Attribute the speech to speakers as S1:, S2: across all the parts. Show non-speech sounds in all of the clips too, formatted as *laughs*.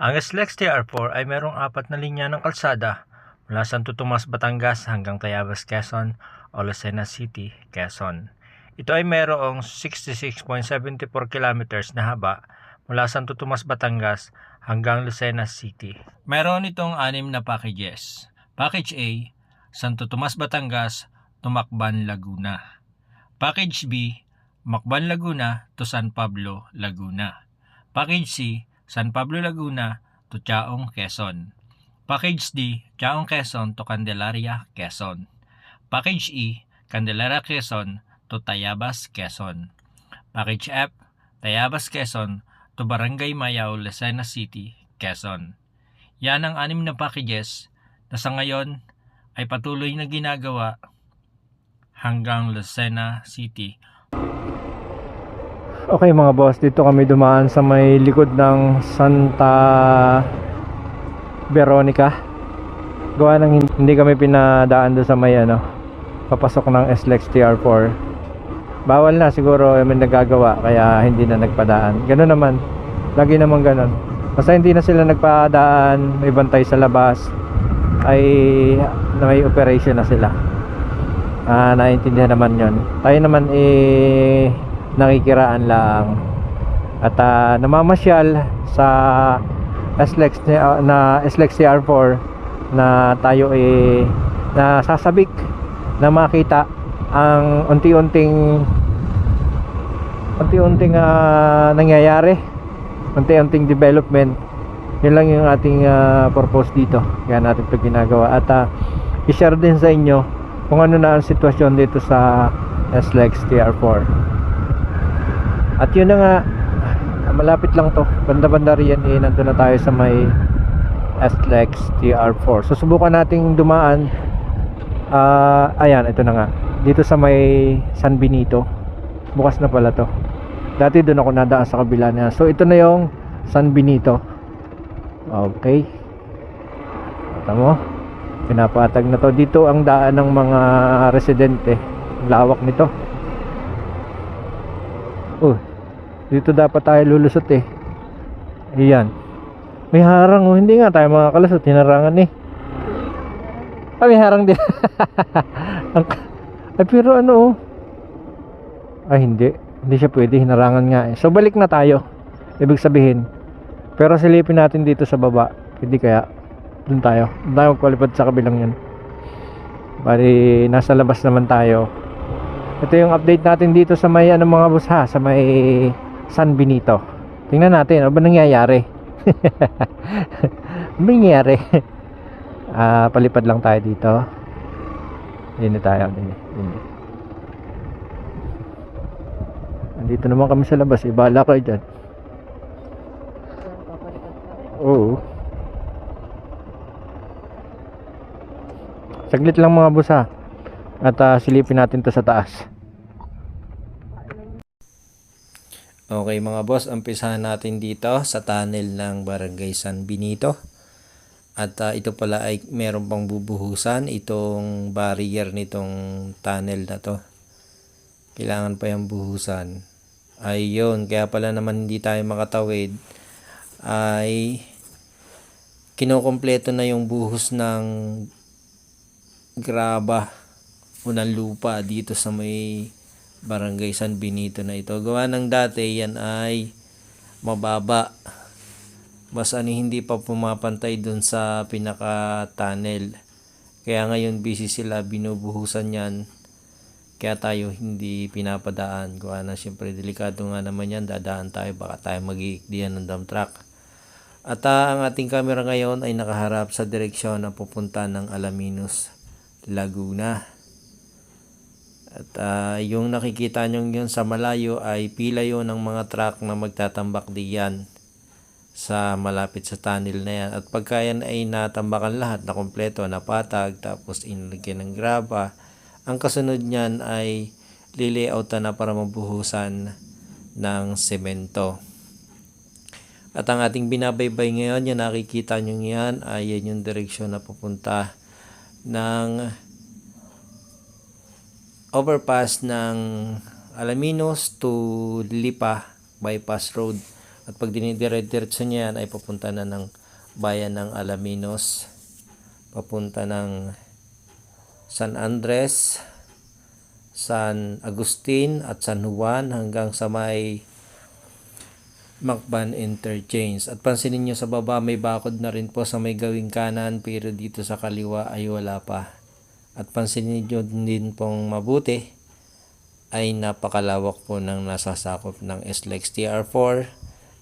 S1: Ang SLEX TR4 ay merong apat na linya ng kalsada mula Santo Tomas, Batangas hanggang Tayabas, Quezon o Lucena City, Quezon. Ito ay merong 66.74 kilometers na haba mula Santo Tomas, Batangas hanggang Lucena City. Meron itong anim na packages. Package A, Santo Tomas, Batangas, Tumakban, Laguna. Package B, Macban, Laguna to San Pablo, Laguna. Package C, San Pablo, Laguna to Chaong, Quezon. Package D, Chaong, Quezon to Candelaria, Quezon. Package E, Candelaria, Quezon to Tayabas, Quezon. Package F, Tayabas, Quezon to Barangay Mayao, Lucena City, Quezon. Yan ang anim na packages na sa ngayon ay patuloy na ginagawa hanggang Lucena City Okay mga boss, dito kami dumaan sa may likod ng Santa Veronica. Gawa ng hin- hindi kami pinadaan doon sa may ano, papasok ng SLEX TR4. Bawal na siguro may nagagawa kaya hindi na nagpadaan. Ganun naman. Lagi naman ganun. Basta hindi na sila nagpadaan, may bantay sa labas ay may operation na sila. Ah, naiintindihan naman 'yon. Tayo naman eh nakikiraan lang. At ah, namamasyal sa SLEX ah, na SLEX CR4 na tayo eh nasasabik na makita ang unti-unting unti-unting ah, nangyayari. Unti-unting development. Yun lang yung ating ah, purpose dito. Kaya natin ito ginagawa. At ah, i-share din sa inyo kung ano na ang sitwasyon dito sa SLEX TR4 at yun na nga malapit lang to. Banda-banda riyan eh nandun na tayo sa may SLEX TR4 susubukan nating dumaan. Ah ayan ito na nga. Dito sa may San Benito. Bukas na pala to. Dati doon ako nadaan sa kabila niya. So ito na yung San Benito. Okay. Kita mo. Pinapatag na to. Dito ang daan ng mga residente. Lawak nito. Oh dito dapat tayo lulusot eh Ayan. May harang oh. Hindi nga tayo mga kalasot. Hinarangan eh. Ah, may harang din. *laughs* Ay, pero ano oh. Ay, hindi. Hindi siya pwede. Hinarangan nga eh. So, balik na tayo. Ibig sabihin. Pero silipin natin dito sa baba. Hindi kaya. Doon tayo. Doon tayo magpalipad sa kabilang yun. Bali, nasa labas naman tayo. Ito yung update natin dito sa may ano mga bus ha. Sa may San Benito. Tingnan natin, ano ba nangyayari? *laughs* ano nangyayari? Ah, palipad lang tayo dito. Dito tayo, dito. dito. Andito naman kami sa labas, ibala kayo dyan. Oo. Saglit lang mga busa. At ah, silipin natin to sa taas.
S2: Okay mga boss, umpisahan natin dito sa tunnel ng Barangay San Benito. At ah, ito pala ay meron pang bubuhusan itong barrier nitong tunnel na to. Kailangan pa yung buhusan. Ayun, kaya pala naman hindi tayo makatawid ay kinokompleto na yung buhos ng graba o ng lupa dito sa may Barangay San Benito na ito. Gawa ng dati yan ay mababa. Mas ano hindi pa pumapantay dun sa pinaka tunnel. Kaya ngayon busy sila binubuhusan yan. Kaya tayo hindi pinapadaan. Gawa na siyempre delikado nga naman yan. Dadaan tayo baka tayo mag-iikdihan ng dump truck. At ah, ang ating camera ngayon ay nakaharap sa direksyon na pupunta ng Alaminos, Laguna. At ah, yung nakikita nyo yun sa malayo ay pila yun ng mga truck na magtatambak diyan sa malapit sa tunnel na yan. At pagka yan ay natambakan lahat na kompleto, napatag, tapos inilagyan ng graba, ang kasunod niyan ay lilayoutan na para mabuhusan ng semento. At ang ating binabaybay ngayon, yung nakikita nyo yan, ay yan yung direksyon na pupunta ng overpass ng Alaminos to Lipa bypass road At pag dinidire-diretso niya ay papunta na ng bayan ng Alaminos, papunta ng San Andres, San Agustin at San Juan hanggang sa may Macban Interchange. At pansinin nyo sa baba may bakod na rin po sa may gawing kanan pero dito sa kaliwa ay wala pa. At pansinin nyo din pong mabuti ay napakalawak po ng nasasakop ng SLEX TR4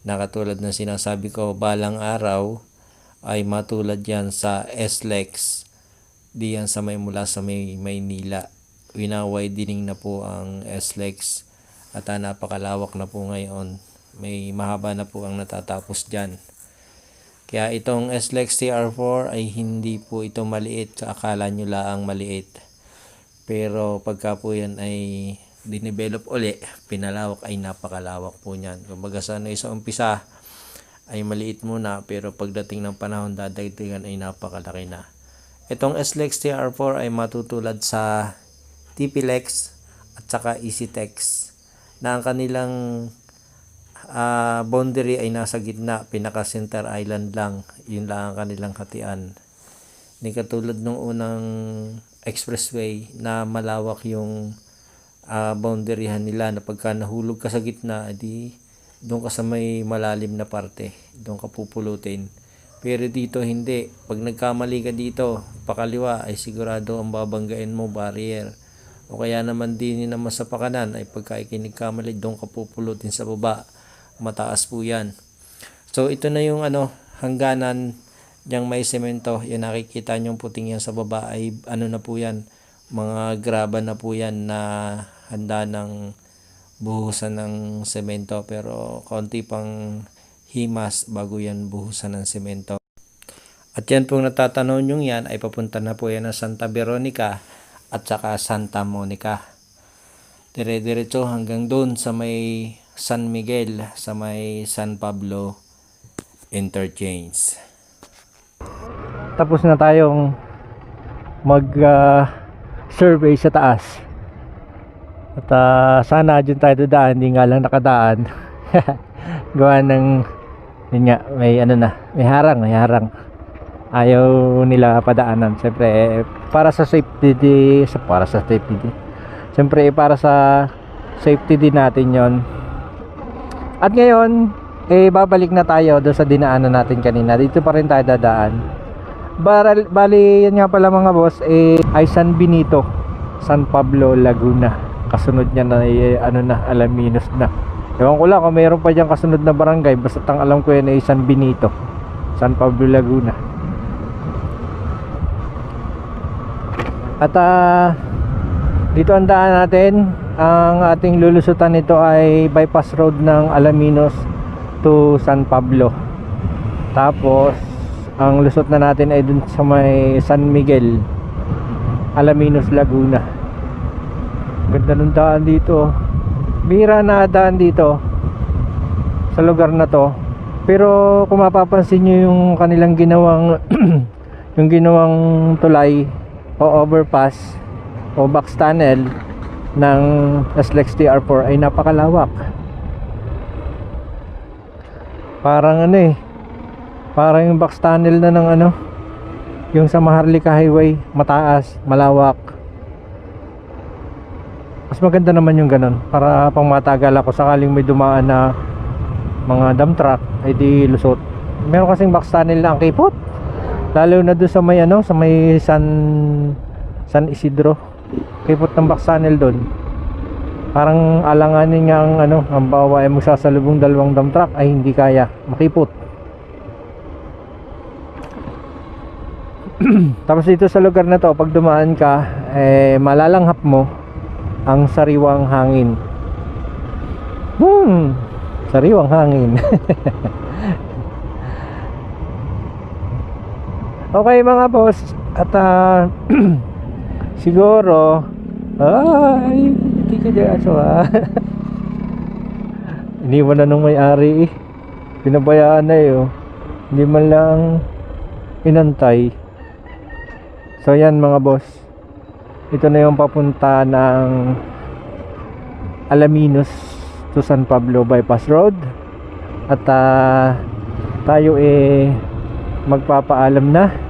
S2: na katulad ng sinasabi ko balang araw ay matulad yan sa SLEX diyan sa may mula sa may Maynila. Wina-widening na po ang SLEX at ah, napakalawak na po ngayon. May mahaba na po ang natatapos dyan kaya itong SLEX TR4 ay hindi po ito maliit akala nyo laang maliit pero pagka po yan ay dinevelop uli, pinalawak ay napakalawak po niyan. Kumbaga sa ano, sa umpisa ay maliit muna pero pagdating ng panahon dadagdagan ay napakalaki na. Itong SLEX TR4 ay matutulad sa TPLEX at saka EasyTex na ang kanilang ah, boundary ay nasa gitna, pinaka center island lang. Yun lang ang kanilang hatian. Hindi katulad nung unang expressway na malawak yung uh, boundaryhan nila na pagka nahulog ka sa gitna, edi doon ka sa may malalim na parte, doon ka pupulutin. Pero dito hindi. Pag nagkamali ka dito, pakaliwa ay sigurado ang babanggain mo barrier. O kaya naman din naman sa pakanan ay pagka ikinigkamali, doon ka pupulutin sa baba. Mataas po yan. So ito na yung ano, hangganan diyang may semento. Yung nakikita nyo puting yan sa baba ay ano na po yan. Mga graba na po yan na handa ng buhusan ng semento pero konti pang himas bago yan buhusan ng semento. At yan pong natatanong nyo yan ay papunta na po yan ng Santa Veronica at saka Santa Monica. Dire-diretso hanggang doon sa may San Miguel, sa may San Pablo Interchange.
S1: Tapos na tayong mag ah, survey sa taas. At ah, sana dyan tayo dadaan, hindi nga lang nakadaan. *laughs* Gawa ng yun nga, may ano na, may harang, may harang. Ayaw nila padaanan. Siyempre, eh, para sa safety di, para sa safety di. Siyempre, eh, para sa safety din natin yon. At ngayon, eh, babalik na tayo doon sa dinaanan natin kanina. Dito pa rin tayo dadaan. Baral, bali, yan nga pala mga boss, eh, ay San Benito, San Pablo, Laguna. Kasunod niya na, eh, ano na, Alaminos na. Ewan ko lang kung mayroon pa dyan kasunod na barangay, basta ang alam ko yan ay San Benito, San Pablo, Laguna. At ah, dito ang daan natin, ang ating lulusutan nito ay bypass road ng Alaminos to San Pablo. Tapos, ang lusot na natin ay dun sa may San Miguel, Alaminos, Laguna. Ganda ng daan dito. Bira na daan dito sa lugar na to. Pero kung mapapansin nyo yung kanilang ginawang *clears throat* yung ginawang tulay o overpass o box tunnel ng SLEX TR4 ay napakalawak. Parang ano eh, parang yung box tunnel na ng ano, yung sa Maharlika Highway, mataas, malawak. Mas maganda naman yung ganun para pang matagal ako sakaling may dumaan na mga dump truck ay di lusot. Meron kasing box tunnel na ang kipot. Lalo na doon sa may ano, sa may San San Isidro. Kipot ng box tunnel doon. Parang alanganin nga ang ano, ang bawa ay magsasalubong dalawang dump truck ay hindi kaya, makipot. *clears throat* Tapos dito sa lugar na to, pag dumaan ka, eh malalanghap mo ang sariwang hangin. Hmm, sariwang hangin. *laughs* okay mga boss, at ah, *clears throat* siguro, ay, hindi ka dyan aso ha. *laughs* Iniwan na nung may-ari eh. Pinabayaan na eh oh. Hindi man lang inantay. So yan mga boss. Ito na yung papunta ng Alaminos to San Pablo Bypass Road. At ah, tayo eh magpapaalam na.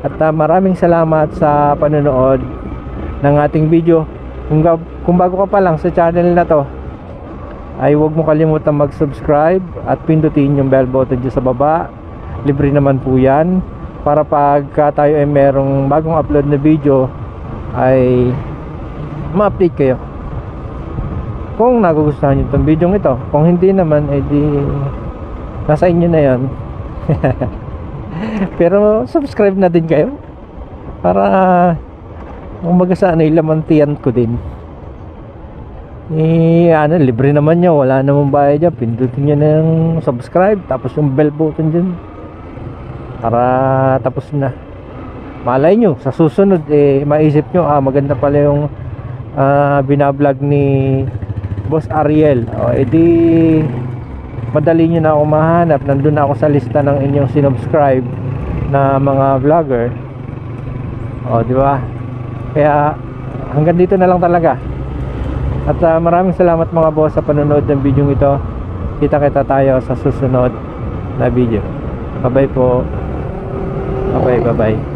S1: At ah, maraming salamat sa panonood ng ating video. Kung, kung bago ka pa lang sa channel na to, ay huwag mo kalimutan mag-subscribe at pindutin yung bell button dyan sa baba. Libre naman po yan. Para pagka tayo ay merong bagong upload na video, ay ma-update kayo. Kung nagugustuhan nyo itong video ito. Kung hindi naman, edi nasa inyo na yon *laughs* *laughs* Pero subscribe na din kayo. Para umaga sana ilamantiyan ko din. Eh, ano, libre naman nyo. Wala namang bayad dyan. Pindutin na yung subscribe. Tapos yung bell button dyan. Para tapos na. Malay nyo, sa susunod, eh, maisip nyo, ah, maganda pala yung ah, binablog ni Boss Ariel. O, edi, madali nyo na ako mahanap. Nandun na ako sa lista ng inyong sinubscribe na mga vlogger. O, di ba? Kaya, hanggang dito na lang talaga. At ah, maraming salamat mga boss sa panonood ng video ito. Kita-kita tayo sa susunod na video. Bye-bye po. Bye-bye, bye-bye.